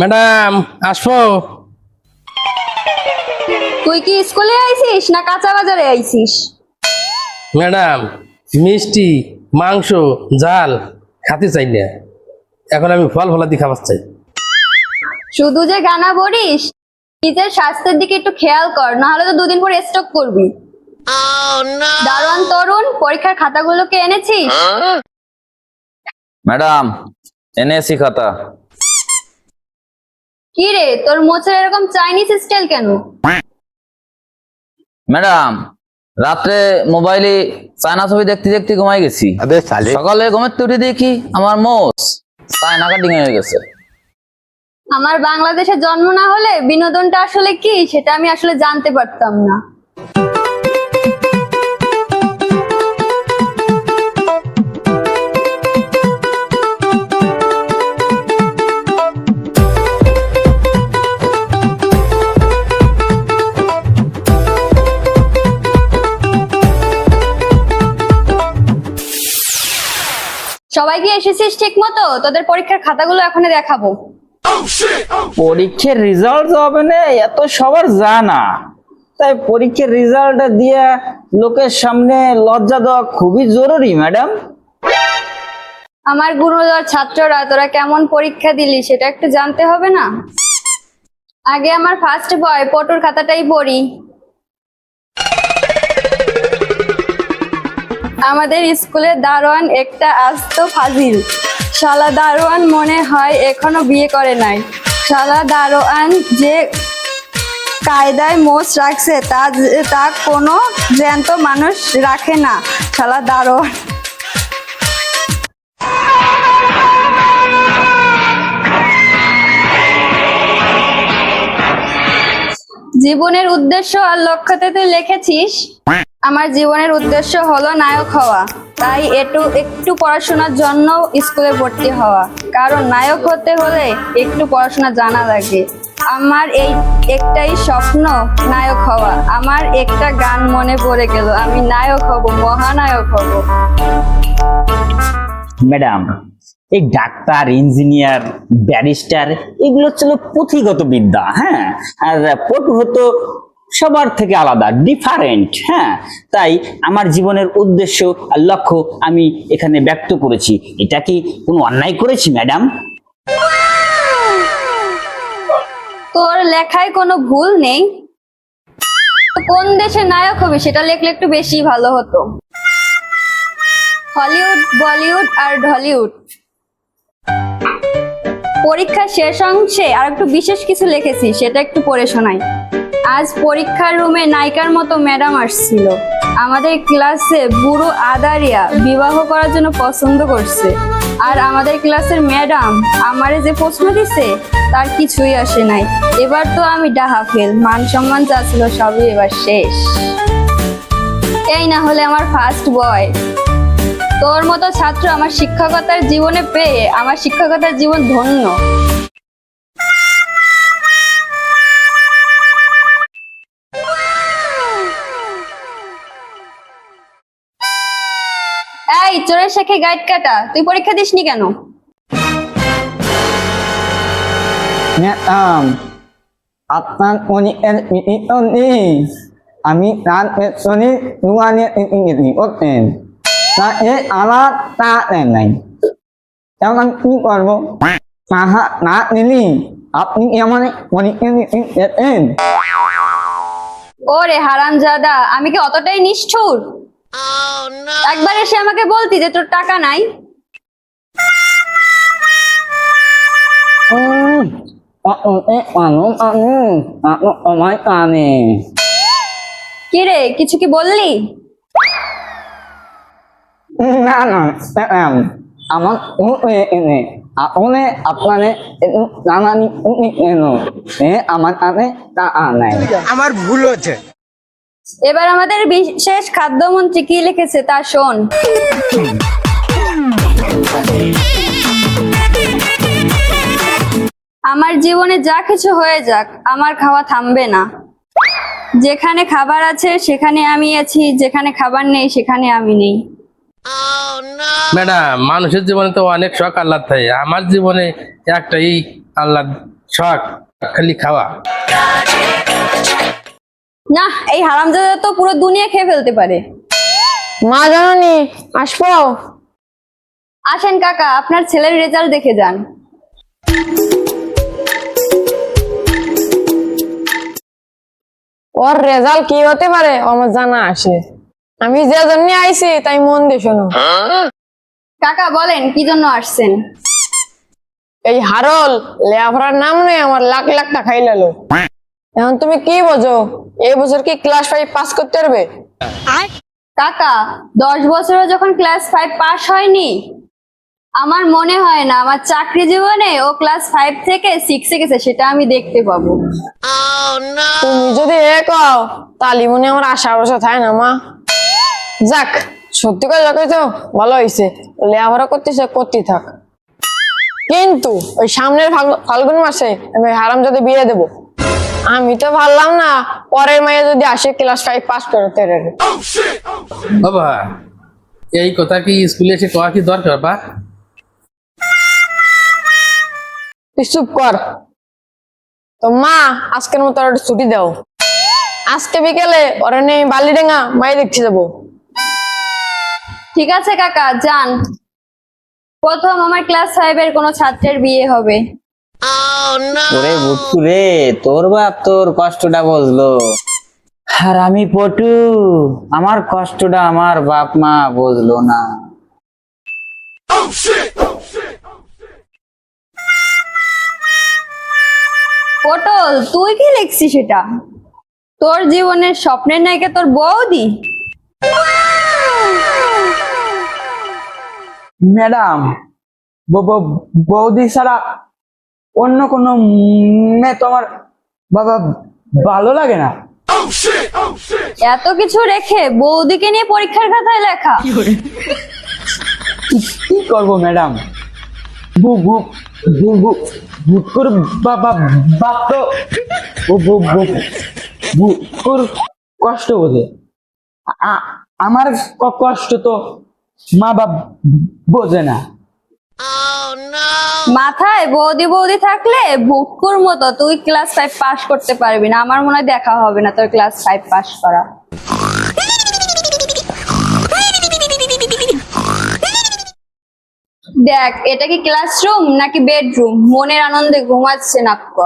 Madam আসব। তুই কি স্কুলে আইছিস না কাঁচা বাজারে আইছিস? ম্যাডাম মিষ্টি মাংস ঝাল খাতে চাই না। এখন আমি ফল ফলাদি খাবার চাই। শুধু যে গানা বলিস নিজের স্বাস্থ্যের দিকে একটু খেয়াল কর না হলে তো দুদিন পরে স্টক করবি। দারোয়ান তরুণ পরীক্ষার খাতাগুলোকে এনেছিস? ম্যাডাম এনএসি খাতা। কি রে তোর মোচার এরকম চাইনিজ স্টাইল কেন? ম্যাডাম রাত্রে মোবাইলে চায়না ছবি দেখতে দেখতে ঘুমাই গেছি। সকালে ঘুমের উঠে দেখি আমার মোচ চায়না কাটিং হয়ে গেছে। আমার বাংলাদেশে জন্ম না হলে বিনোদনটা আসলে কি? সেটা আমি আসলে জানতে পারতাম না। সবাই কি এসেছিস ঠিক মতো তোদের পরীক্ষার খাতাগুলো এখন দেখাবো। পরীক্ষার রেজাল্ট হবে না এত সবার জানা। তাই পরীক্ষার রেজাল্ট দিয়ে লোকের সামনে লজ্জা দেওয়া খুবই জরুরি ম্যাডাম আমার গুরুদর ছাত্ররা তোরা কেমন পরীক্ষা দিলি সেটা একটু জানতে হবে না? আগে আমার ফার্স্ট বয় পটুর খাতাটাই পড়ি। আমাদের স্কুলে দারোয়ান একটা আস্ত ফাজিল। শালা দারোয়ান মনে হয় এখনও বিয়ে করে নাই। শালা দারোয়ান যে কায়দায় মোষ রাখছে, তা তা কোনো জ্যান্ত মানুষ রাখে না, শালা দারোয়ান। জীবনের উদ্দেশ্য আর লক্ষ্যতে তুই লিখেছিস আমার জীবনের উদ্দেশ্য হলো নায়ক হওয়া। তাই একটু একটু পড়াশোনার জন্য স্কুলে ভর্তি হওয়া। কারণ নায়ক হতে হলে একটু পড়াশোনা জানা লাগে। আমার এই একটাই স্বপ্ন নায়ক হওয়া। আমার একটা গান মনে পড়ে গেল, আমি নায়ক হব, মহানায়ক হব। ম্যাডাম, এই ডাক্তার, ইঞ্জিনিয়ার, ব্যারিস্টার, এগুলো ছিল পুঁথিগত বিদ্যা হ্যাঁ? আর পটু হতো সবার থেকে আলাদা ডিফারেন্ট হ্যাঁ? তাই আমার জীবনের উদ্দেশ্য আর লক্ষ্য আমি এখানে ব্যক্ত করেছি। এটা কি কোনো অন্যায় করেছি ম্যাডাম তোর লেখায় কোনো ভুল নেই? কোন দেশের নায়ক হবে সেটা লেখলে একটু বেশি ভালো হতো। হলিউড, বলিউড আর ঢলিউড। পরীক্ষার শেষ অংশে আর একটু বিশেষ কিছু লিখেছি, সেটা একটু পড়ে শোনাই। আজ পরীক্ষার রুমে নায়িকার মতো ম্যাডাম আসছিল। আমাদের ক্লাসে বুড়ো আদারিয়া বিবাহ করার জন্য পছন্দ করছে। আর আমাদের ক্লাসের ম্যাডাম আমারে যে প্রশ্ন দিছে, তার কিছুই আসে নাই। এবার তো আমি ডাহা ফেল মান সম্মান যা ছিল সবই এবার শেষ। এই না হলে আমার ফার্স্ট বয় তোর মতো ছাত্র আমার শিক্ষকতার জীবনে পেয়ে, আমার শিক্ষকতার জীবন ধন্য। চোরের শেখে গাইড কাটা তুই পরীক্ষা দিসনি কেন? ম্যাডাম আপনার আমি তার পেছনে ইংরেজি করতেন আমার তা দেন নাই। তখন কি করব? তাহা না দিলি আপনি আমার ওরে হারামজাদা আমি কি অতটাই নিষ্ঠুর? একবার এসে আমাকে বলতি যে তোর টাকা নাই। উম, অততে পারো আমি তাকে সময় কানে কি রে কিছু কি বললি? না না আমার গেছে আপনি আপনারে উচিত কেন আমার কাছে টাকা নাই আমার ভুল হচ্ছে এবার আমাদের বিশেষ খাদ্যমন্ত্রী কি লিখেছে তা শোন। আমার জীবনে যা কিছু হয়ে যাক, আমার খাওয়া থামবে না। যেখানে খাবার আছে, সেখানে আমি আছি, যেখানে খাবার নেই, সেখানে আমি নেই। ম্যাডাম, মানুষের জীবনে তো অনেক শখ আল্লাহ থাকে। আমার জীবনে একটাই আল্লাহ শখ, খালি খাওয়া। না এই হারামজাদা তো পুরো দুনিয়া খেয়ে ফেলতে পারে। মা জানানি আসব? আসেন কাকা আপনার ছেলের রেজাল্ট দেখে যান। ওর রেজাল্ট কি হতে পারে ও আমার জানা আসে আমি যে জন্য আইছি তাই মন দিয়ে শোনো। কাকা বলেন কি জন্য আসছেন? এই হারল লেখাপড়ার নাম নেই আমার লাখ লাখ টাকা খাইলালো। এখন তুমি কি বোঝো? এই বছর কি ক্লাস ফাইভ পাস করতে পারবে? কাকা দশ বছরে যখন ক্লাস ফাইভ পাস হয়নি আমার মনে হয় না আমার চাকরি জীবনে ও ক্লাস ফাইভ থেকে সিক্সে গেছে সেটা আমি দেখতে পাবো। তুমি যদি এ কও তাহলে মনে আমার আশা ভরসা থাকে না মা। যাক সত্যি করে যাকে তো ভালো হয়েছে লেখাপড়া করতেছে করতেই থাক। কিন্তু ওই সামনের ফাল্গু- ফাল্গুন মাসে আমি হারাম যদি বিয়ে দেবো। আমি তো ভাবলাম না পরের মাইয়ে যদি আসে ক্লাস ফাইভ পাস করতে পারে বাবা এই কথা কি স্কুলে এসে কয়া কি দরকার বা? তুই চুপ কর। তো মা আজকের মতো আর ছুটি দাও। আজকে বিকেলে ওরা নেই বালিডেঙ্গা মাই দেখতে যাব। ঠিক আছে কাকা যান। প্রথম আমার ক্লাস ফাইভের কোনো ছাত্রের বিয়ে হবে। ওরে বুটকু রে তোর বাপ তোর কষ্টটা বুঝলো। আর আমি পটু আমার কষ্টটা আমার বাপ মা বুঝলো না। পটল তুই কি লিখছিস সেটা তোর জীবনের স্বপ্নের নায়িকা তোর বৌদি? ম্যাডাম বৌদি ছাড়া অন্য কোনো মেয়ে তো আমার বাবা ভালো লাগে না। এত কিছু রেখে বৌদিকে নিয়ে পরীক্ষার খাতায় লেখা। কি করব ম্যাডাম? বু বু বু বু বুকুর বাবা বাপ তো বু বু বু বুকুর কষ্ট বোঝে। আ- আমার কষ্ট তো মা বাপ বোঝে না। মাথায় বৌদি বৌদি থাকলে বুকুর মতো তুই ক্লাস ফাইভ পাস করতে পারবি না। আমার মনে হয় দেখা হবে না তোর ক্লাস ফাইভ পাস করা। দেখ, এটা কি ক্লাসরুম নাকি বেডরুম মনের আনন্দে ঘুমাচ্ছে নাক্ক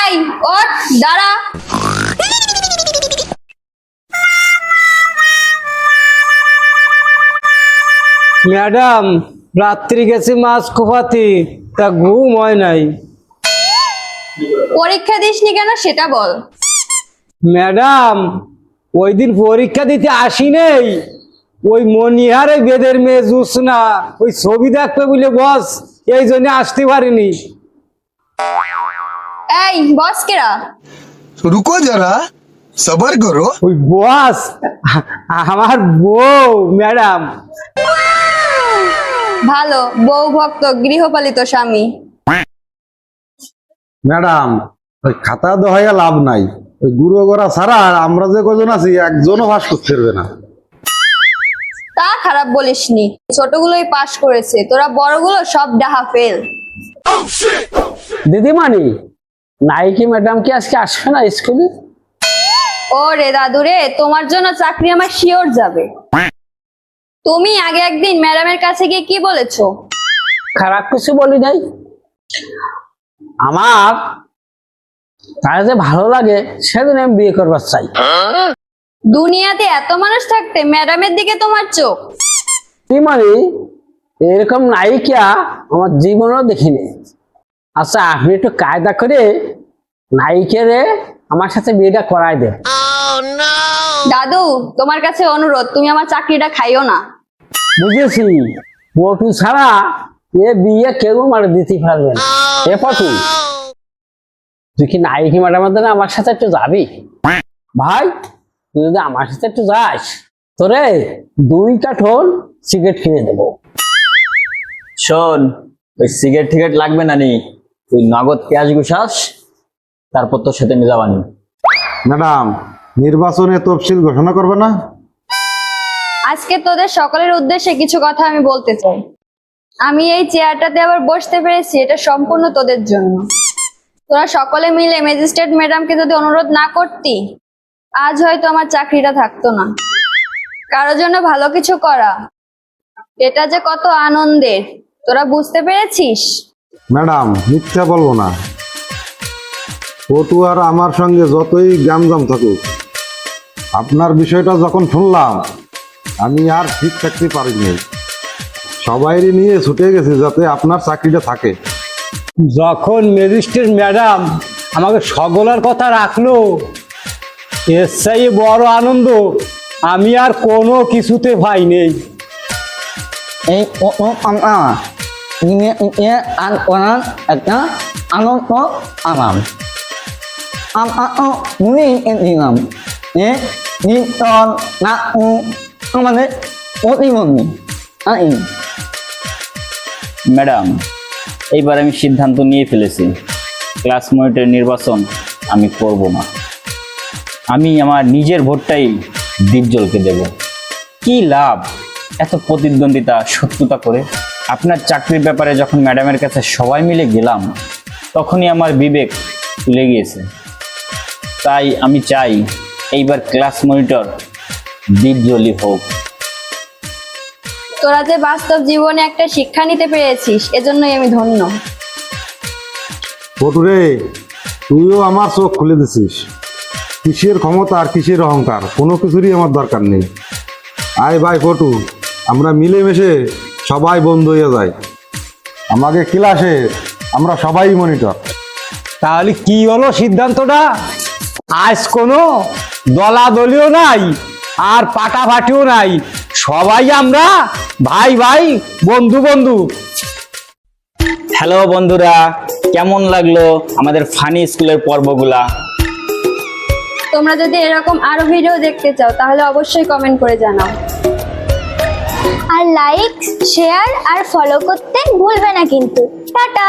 এই, ওঠ, দাঁড়া। ম্যাডাম রাত্রি গেছি মাছ খোপাতি তা ঘুম হয় নাই। পরীক্ষা দিসনি কেন সেটা বল। ম্যাডাম ওই দিন পরীক্ষা দিতে আসি নেই। ওই মনিহারে বেদের মেয়ে জুসনা ওই ছবি দেখবে বলে বস এই জন্য আসতে পারিনি। এই বস কেরা? রুকো যারা সবার করো। ওই বস আমার বউ ম্যাডাম। ভালো বউ ভক্ত গৃহপালিত স্বামী। ম্যাডাম ওই খাতা দহাইয়া লাভ নাই। ওই গুরু করা ছাড়া আমরা যে কজন আছি একজনও ভাস করতে পারবে না। তা খারাপ বলিসনি। ছোটগুলোই পাশ করেছে তোরা বড়গুলো সব ডাহা ফেল। দিদিমানি নাইকি ম্যাডাম কি আজকে আসবে না স্কুলে? ও রে দাদু রে তোমার জন্য চাকরি আমার শিওর যাবে। তুমি আগে একদিন ম্যাডামের কাছে গিয়ে কি বলেছ? খারাপ কিছু বলি নাই। আমার তার যে ভালো লাগে সেদিন আমি বিয়ে করবার চাই। দুনিয়াতে এত মানুষ থাকতে ম্যাডামের দিকে তোমার চোখ। দিদিমানি এরকম নায়িকা আমার জীবনেও দেখিনি। আচ্ছা আপনি একটু কায়দা করে নায়িকারে আমার সাথে বিয়েটা করাই দেন। দাদু তোমার কাছে অনুরোধ তুমি আমার চাকরিটা খাইও না। বুঝেছি। পটু ছাড়া এ বিয়ে কেউ মানে দিতে পারবে না। এ পটু। তুই কি নায়িকি ম্যাডামের দ্বারা আমার সাথে একটু যাবি? ভাই তুই যদি আমার সাথে একটু যাস তোরে দুই কাঠন সিগারেট কিনে দেবো। শোন ওই সিগারেট টিকেট লাগবে না নি? তুই নগদ ক্যাশ গুছাস তারপর তোর সাথে আমি যাবানি। ম্যাডাম নির্বাচনে তফসিল ঘোষণা করবে না? আজকে তোদের সকলের উদ্দেশ্যে কিছু কথা আমি বলতে চাই। আমি এই চেয়ারটাতে আবার বসতে পেরেছি, এটা সম্পূর্ণ তোদের জন্য। তোরা সকলে মিলে ম্যাজিস্ট্রেট ম্যাডামকে যদি অনুরোধ না করতি, আজ হয়তো আমার চাকরিটা থাকতো না। কারোর জন্য ভালো কিছু করা, এটা যে কত আনন্দের। তোরা বুঝতে পেরেছিস? ম্যাডাম, মিথ্যা বলব না। পটু আর আমার সঙ্গে যতই গ্যামজাম থাকুক, আপনার বিষয়টা যখন শুনলাম আমি আর ঠিক থাকতে পারিনি সবাইরই নিয়ে ছুটে গেছি যাতে আপনার চাকরিটা থাকে। যখন ম্যাজিস্ট্রেট ম্যাডাম আমাকে সকলের কথা রাখল এর চাই বড় আনন্দ আমি আর কোনো কিছুতে ভাই নেই। এই আর একটা আনন্দ আরাম তো মনে দিলাম। নিতন না আমাদের প্রতিবন্ধী ম্যাডাম, এইবার আমি সিদ্ধান্ত নিয়ে ফেলেছি। ক্লাস মনিটর নির্বাচন আমি করব না। আমি আমার নিজের ভোটটাই দীপজলকে দেব। কি লাভ এত প্রতিদ্বন্দ্বিতা, শত্রুতা করে? আপনার চাকরির ব্যাপারে যখন ম্যাডামের কাছে সবাই মিলে গেলাম, তখনই আমার বিবেক তুলে গিয়েছে তাই আমি চাই এইবার ক্লাস মনিটর দীপজলি হোক। তোরা যে বাস্তব জীবনে একটা শিক্ষা নিতে পেরেছিস এজন্যই আমি ধন্য। পটু রে তুইও আমার চোখ খুলে দিছিস। কিসের ক্ষমতা আর কিসের অহংকার? কোনো কিছুরই আমার দরকার নেই। আয় ভাই পটু আমরা মিলেমিশে সবাই বন্ধু হয়ে যাই। আমাকে ক্লাসে আমরা সবাই মনিটর। তাহলে কি হলো সিদ্ধান্তটা? আজ কোনো দলাদলিও নাই। আর পাটাপাটিও নাই। সবাই আমরা ভাই ভাই বন্ধু বন্ধু। হ্যালো বন্ধুরা কেমন লাগল আমাদের ফানি স্কুলের পর্বগুলা? তোমরা যদি এরকম আরও ভিডিও দেখতে চাও তাহলে অবশ্যই কমেন্ট করে জানাও। আর লাইক শেয়ার আর ফলো করতে ভুলবে না কিন্তু। টাটা!